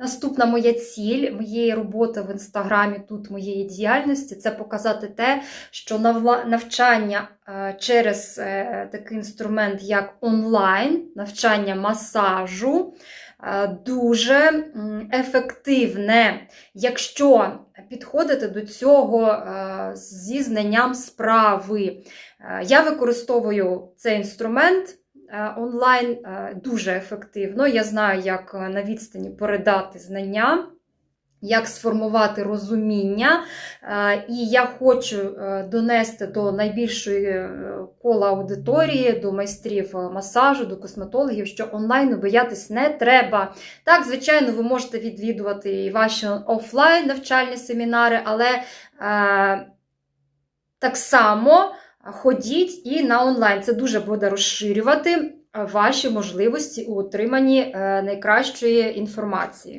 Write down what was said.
Наступна моя ціль моєї роботи в інстаграмі, тут моєї діяльності це показати те, що навчання е, через е, такий інструмент, як онлайн, навчання масажу, е, дуже ефективне, якщо підходити до цього зі знанням справи. Я використовую цей інструмент онлайн е, дуже ефективно. Я знаю, як е, на відстані передати знання. Як сформувати розуміння, Е, і я хочу е, донести до найбільшої е, кола аудиторії, до майстрів е, масажу, до косметологів, що онлайну боятись не треба. Так, звичайно, ви можете відвідувати і ваші офлайн навчальні семінари, але е, так само ходіть і на онлайн. Це дуже буде розширювати ваші можливості у отриманні е, найкращої інформації.